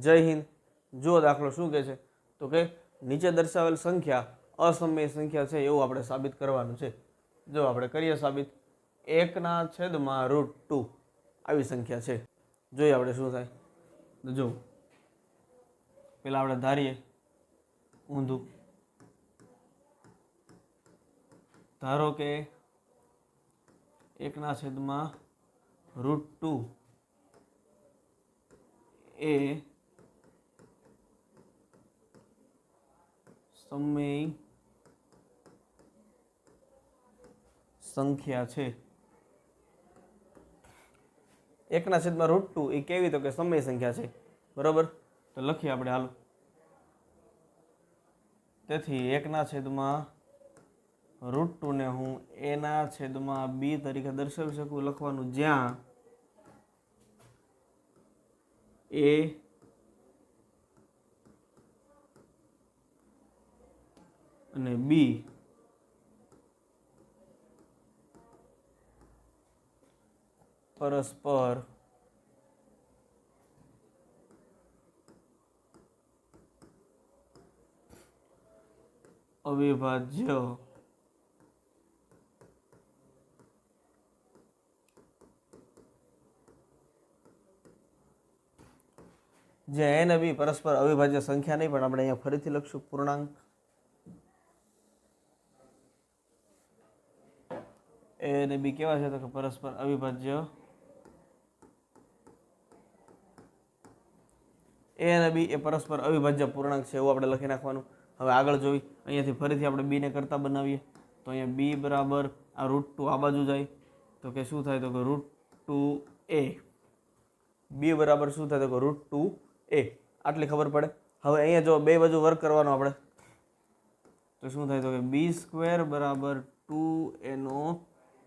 જય હિન્દ. જો દાખલો શું કહે છે? તો કે નીચે દર્શાવેલ સંખ્યા અસમય સંખ્યા છે એવું આપણે સાબિત કરવાનું છે. જો આપણે કરીએ સાબિત, એકના છેદમાં રૂટ ટુ આવી સંખ્યા છે. જોઈએ આપણે શું થાય? તો જો પેલા આપણે ધારીએ. ઊંધું. ધારો કે એકના છેદમાં રૂટ ટુ એ સમય સંખ્યા છે. એકના છેદમાં રૂટ ટુ એ કેવી તો કે સમય સંખ્યા છે? બરોબર? તો લખીએ આપણે હાલો. તેથી એકના છેદમાં રૂટ ટુને હું એના છેદમાં બી તરીકે દર્શાવી શકું. લખવાનું જ્યાં એ અને બી પરસ્પર અવિભાજ્ય જે એ અને બી પરસ્પર અવિભાજ્ય સંખ્યા નહીં, પણ આપણે અહીંયા ફરીથી લખશું પૂર્ણાંક. એ અને બી કેવા છે તો કે પરસ્પર અવિભાજ્ય. એ અને બી એ પરસ્પર અવિભાજ્ય પૂર્ણાંક છે એવું આપણે લખી નાખવાનું. હવે આગળ જોઈ અહીંયાથી ફરીથી આપણે બીને કરતાં બનાવીએ. તો અહીંયા બી બરાબર આ રૂટ ટુ આ બાજુ જાય. તો કે શું થાય તો કે રૂટ ટુ એ બી બરાબર શું થાય તો કે રૂટ ટુ એ આટલી ખબર પડે. હવે અહીંયા જો બે બાજુ વર્ક કરવાનો આપણે. તો શું થાય તો કે બી સ્ક્વેર બરાબર ટુ એનો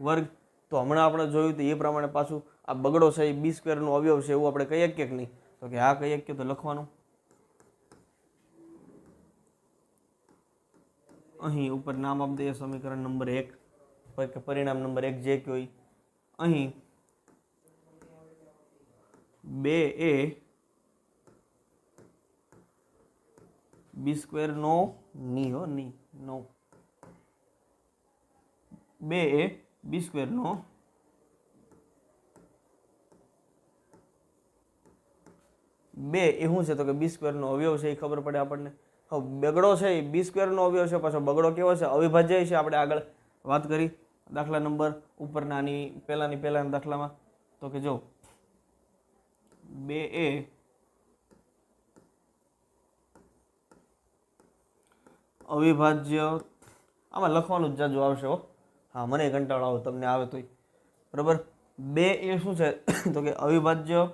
વર્ગ. તો હમણાં આપણે જોયું તો એ પ્રમાણે પાછું આ બગડો છે એ બી સ્ક્વેરનો અવયવ છે એવું આપણે કહીએ કે નહીં? તો કે હા, કહીએ કે તો લખવાનું. અહીં ઉપર નામ આપી દઈએ, સમીકરણ નંબર એક. કે પરિણામ નંબર એક જે કહ્યું. અહીં બે એ બી સ્ક્વેર નો ની હો, ની, નો. બે એ બી સ્ક્વેરનો બે, એ શું છે? તો કે બી સ્ક્વેરનો અવયવ છે, એ ખબર પડે આપણને. હવે, બગડો છે, એ બી સ્ક્વેરનો અવયવ છે, પાછો બગડો કેવો છે? અવિભાજ્ય છે, આપણે આગળ વાત કરી. દાખલા નંબર ઉપરના આની પહેલાંના, પહેલાના દાખલામાં. તો કે જો, બે એ અવિભાજ્ય, આમાં લખવાનું જ જાજુ આવશે, હો. હા, મને કંટાળો આવે, તમને આવે તોય. બરાબર? બે એ શું છે? તો કે અવિભાજ્ય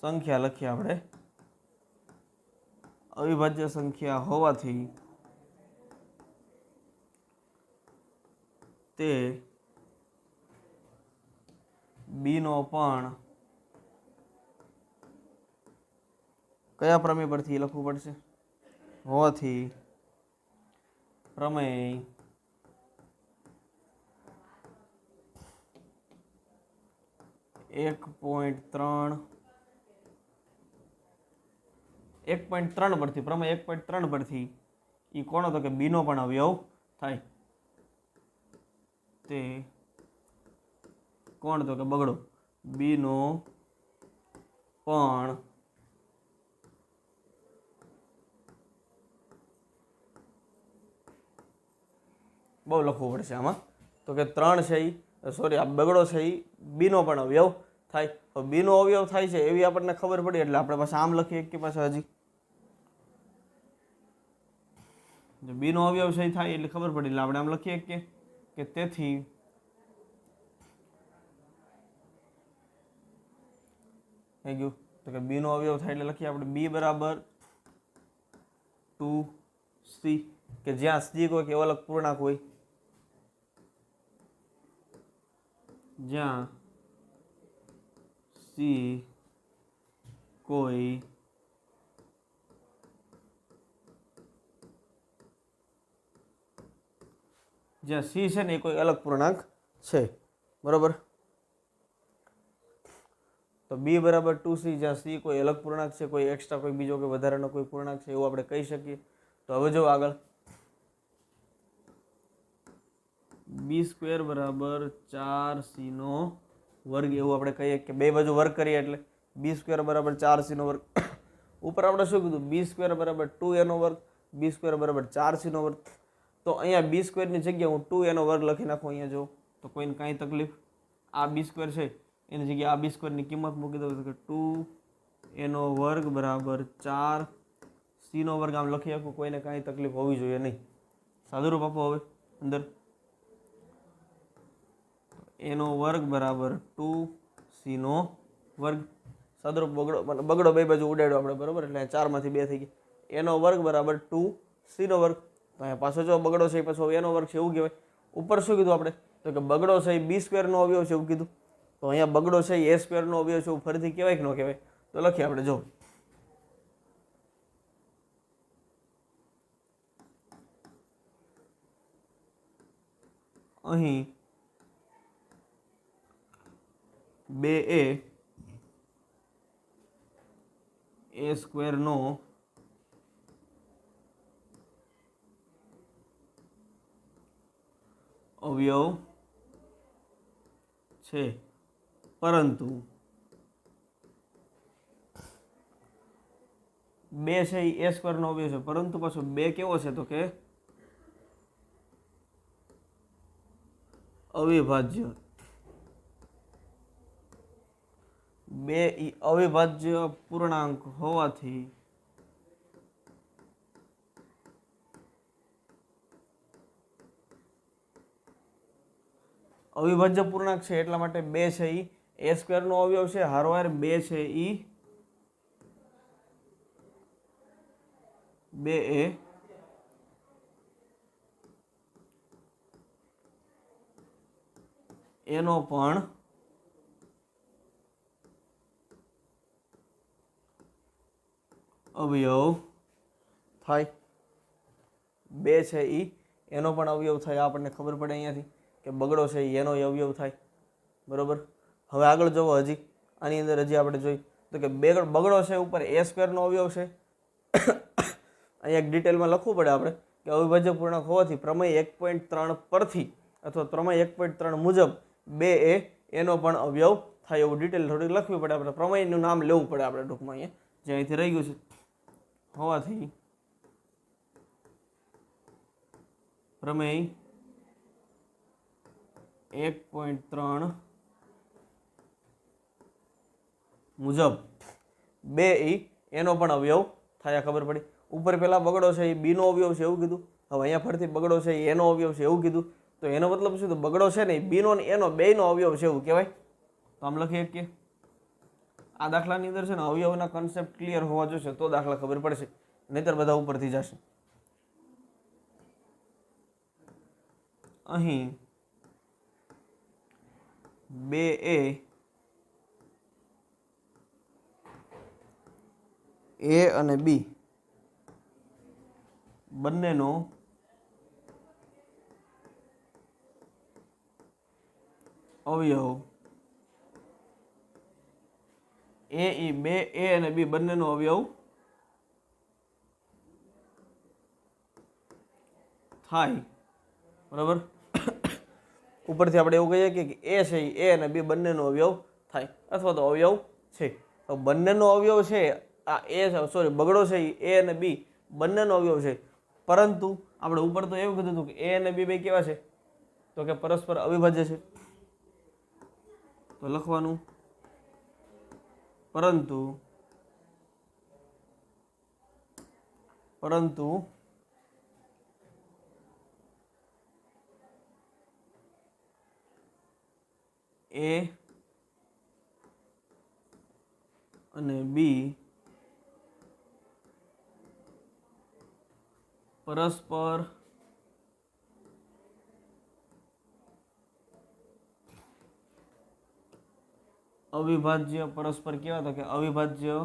સંખ્યા લખીએ આપણે. અવિભાજ્ય સંખ્યા હોવાથી તે બીનો પણ કયા પ્રમેય પરથી લખવું પડશે? હોવાથી પ્રમેય એક પોઈન્ટ ત્રણ. એક પોઈન્ટ ત્રણ પરથી પ્રમેય એક પોઈન્ટ ત્રણ પરથી એ કોનો તો કે બીનો પણ અવયવ થાય. તે કોણ તો કે બગડો? બીનો પણ બહુ લખવું પડશે આમાં. તો કે ત્રણ છે એ સોરી આ બગડો છે એ બીનો પણ અવયવ થાય. તો બીનો અવયવ થાય છે એવી આપણને ખબર પડી એટલે આપણે પાસે આમ લખીએ કે પાછા હજી. બીનો અવયવ છે થાય એટલે ખબર પડી એટલે આપણે આમ લખીએ કે કે તેથી થઈ ગયું. તો કે બીનો અવયવ થાય એટલે લખીએ આપણે બી બરાબર ટુ સી, કે જ્યાં સી કોઈ કે અલગ પૂર્ણાંક હોય. જ્યાં સી કોઈ જ્યાં સી છે ને એ કોઈ અલગ પૂર્ણાંક છે. બરોબર? તો બી બરાબર ટુ સી જ્યાં સી કોઈ અલગ પૂર્ણાંક છે, કોઈ એક્સ્ટ્રા, કોઈ બીજો કોઈ વધારાનો કોઈ પૂર્ણાંક છે એવું આપણે કહી શકીએ. તો હવે જો આગળ. બી સ્ક્વેર બરાબર ચાર સીનો વર્ગ એવું આપણે કહીએ કે બે બાજુ વર્ગ કરીએ એટલે બી સ્ક્વેર બરાબર ચાર સીનો વર્ગ. ઉપર આપણે શું કીધું? બી સ્ક્વેર બરાબર ટુ એનો વર્ગ બી સ્ક્વેર બરાબર ચાર સીનો વર્ગ. તો અહીંયા બી સ્ક્વેરની જગ્યાએ હું ટુ એનો વર્ગ લખી નાખું અહીંયા જો. તો કોઈને કાંઈ તકલીફ? આ બી સ્ક્વેર છે. એની જગ્યાએ આ બી સ્ક્વેરની કિંમત મૂકી દઉં કે ટુ એનો વર્ગ બરાબર ચાર સીનો વર્ગ. આમ લખી શકું? કોઈને કાંઈ તકલીફ હોવી જોઈએ નહીં. સાદુરૂપ આપો હવે, અંદર. એનો વર્ગ બરાબર ટુ સીનો વર્ગ. સાદુરૂપ બગડો, મને બગડો બે બાજુ ઉડાડ્યો આપણે, બરાબર? એટલે ચારમાંથી બે થઈ ગયા. એનો વર્ગ બરાબર ટુ સીનો વર્ગ. તો અહીંયા પાછો જો બગડો છે, પાછો એનો વર્ગ છે, એવું કહેવાય. ઉપર શું કીધું આપણે? તો કે બગડો છે બી સ્ક્વેરનો અવયવ છે, એવું કીધું. તો અહીંયા બગડો છે, એ સ્ક્વેરનો અવયવ છે, એવું ફરીથી કહેવાય કે ન કહેવાય? તો લખીએ આપણે, જો. અહીં બે એ એ સ્ક્વેરનો અવયવ છે. પરંતુ બે છે એ સ્ક્વેરનો અવયવ છે. પરંતુ પાછો બે કેવો છે તો કે અવિભાજ્ય. બે અવિભાજ્ય પૂર્ણાંક હોવાથી અવિભાજ્ય પૂર્ણાંક છે એટલા માટે બે છે ઈ. એ સ્ક્વેરનો અવયવ છે હારવાર બે છે ઈ. બે એ એનો પણ અવયવ થાય. બે છે એ એનો પણ અવયવ થાય આપણને ખબર પડે અહીંયાથી કે બગડો છે એનો અવયવ થાય. બરાબર? હવે આગળ જવો હજી. આની અંદર હજી આપણે જોઈ. તો કે બે બગડો છે ઉપર, એ સ્ક્વેરનો અવયવ છે. અહીંયા એક ડિટેલમાં લખવું પડે આપણે કે અવિભાજ્ય પૂર્ણાંક હોવાથી પ્રમેય એક પોઈન્ટ ત્રણ પરથી અથવા પ્રમેય એક પોઈન્ટ ત્રણ મુજબ બે એ, એનો પણ અવયવ થાય એવું ડિટેલ થોડીક લખવી પડે. આપણે પ્રમેયનું નામ લેવું પડે આપણે ટૂંકમાં અહીંયા. જે અહીંથી રહી ગયું છે. હોવાથી પ્રમેય એક પોઈન્ટ ત્રણ મુજબ બે ઈ એનો પણ અવયવ થયા ખબર પડી. ઉપર પેલા બગડો છે એ બીનો અવયવ છે એવું કીધું. હવે અહીંયા ફરીથી બગડો છે એનો અવયવ છે એવું કીધું. તો એનો મતલબ શું? તો બગડો છે ને એ બીનો ને એનો બેયનો અવયવ છે એવું કહેવાય. તો આમ લખીએ કે આ દાખલાની અંદર છે ને અવયવના કન્સેપ્ટ ક્લિયર હોવા જોશે તો દાખલા ખબર પડશે, નહીતર બધા ઉપરથી જશે. અહીં બે એ એ અને બી બંનેનો અવયવ એ, ઈ, બે, એ અને બી બંનેનો અવયવ થાય. બરાબર? ઉપરથી આપણે એવું કહીએ કે એ છે એ અને બી બંનેનો અવયવ થાય. અથવા તો અવયવ છે. તો બંનેનો અવયવ છે, આ એ સોરી બગડો છે એ અને બી બંનેનો અવયવ છે. પરંતુ આપણે ઉપર તો એવું કીધું હતું કે એ અને બી બે કેવા છે? તો કે પરસ્પર અવિભાજ્ય છે. તો લખવાનું પરંતુ પરંતુ એ અને બી પરસ્પર અવિભાજ્ય પરસ્પર કેવા તો કે અવિભાજ્ય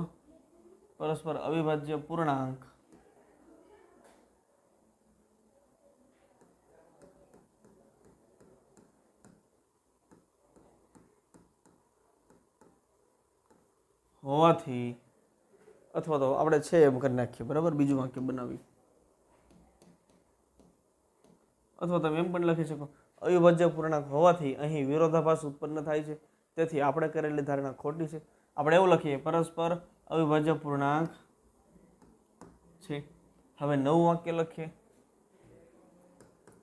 પરસ્પર અવિભાજ્ય પૂર્ણાંક. હોવાથી અથવા તો આપણે છે એમ કરી નાખીએ, બરાબર? બીજું વાક્ય બનાવી અથવા તમે એમ પણ લખી શકો, અવિભાજ્ય પૂર્ણાંક હોવાથી અહીં વિરોધાભાસ ઉત્પન્ન થાય છે. તેથી આપણે કરેલી ધારણા ખોટી છે. આપણે એવું લખીએ, પરસ્પર અવિભાજ્ય પૂર્ણાંક છે. હવે નવું વાક્ય લખીએ.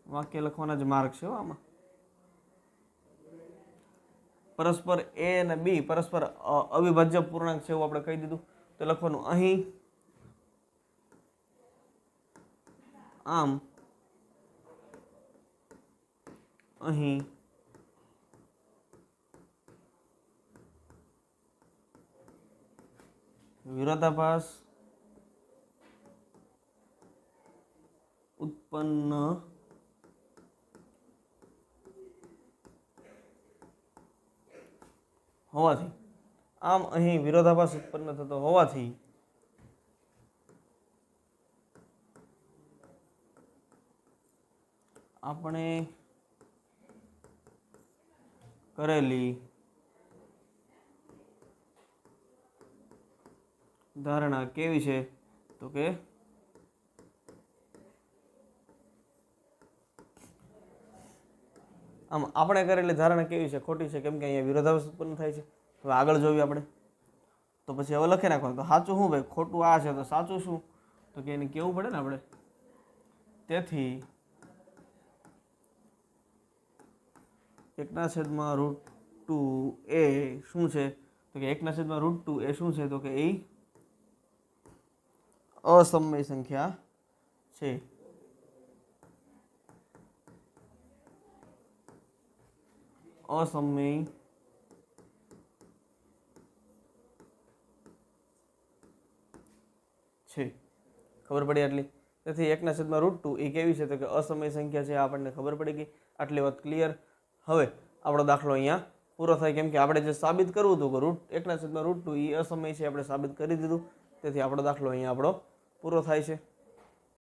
વાક્ય લખવાના જ માર્ગ છે આમાં. પરસ્પર એ અને બી, પરસ્પર અવિભાજ્ય પૂર્ણાંક છે એવું આપણે કહી દીધું. તો લખવાનું અહીં. આમ. અહીં. વિરોધાભાસ ઉત્પન્ન હોવાથી આમ અહીં વિરોધાભાસ ઉત્પન્ન થતો હોવાથી આપણે કરેલી ધારણા કેવી છે? તો કે આમ આપણે કરેલી ધારણા કેવી છે? ખોટી છે? કેમ કે અહીંયા વિરોધાભાસ ઉત્પન્ન થાય છે? હવે આગળ જોઈએ આપણે. તો પછી હવે લખી નાખવાનું. તો સાચું શું ભાઈ? ખોટું આ છે તો સાચું શું? તો કે એને કેવું પડે ને આપણે? તેથી એકના છેદમાં રૂટ ટુ એ શું છે? તો કે એકના છેદમાં રૂટ ટુ એ શું છે? તો કે એ અસમય સંખ્યા છે. અસમય છે. ખબર પડી આટલી? તેથી એકના છેદમાં રૂટ ટુ એ કેવી છે? તો કે અસમય સંખ્યા છે, આપણને ખબર પડી ગઈ. આટલી વાત ક્લિયર હવે આપણો દાખલો અહીંયા પૂરો થાય, કેમ કે આપણે જે સાબિત કરવું હતું કે રૂટ એકના છેદમાં રૂટ ટુ એ અસમય છે, આપણે સાબિત કરી દીધું. તેથી આપણો દાખલો અહીંયા આપણો પૂરો થાય છે.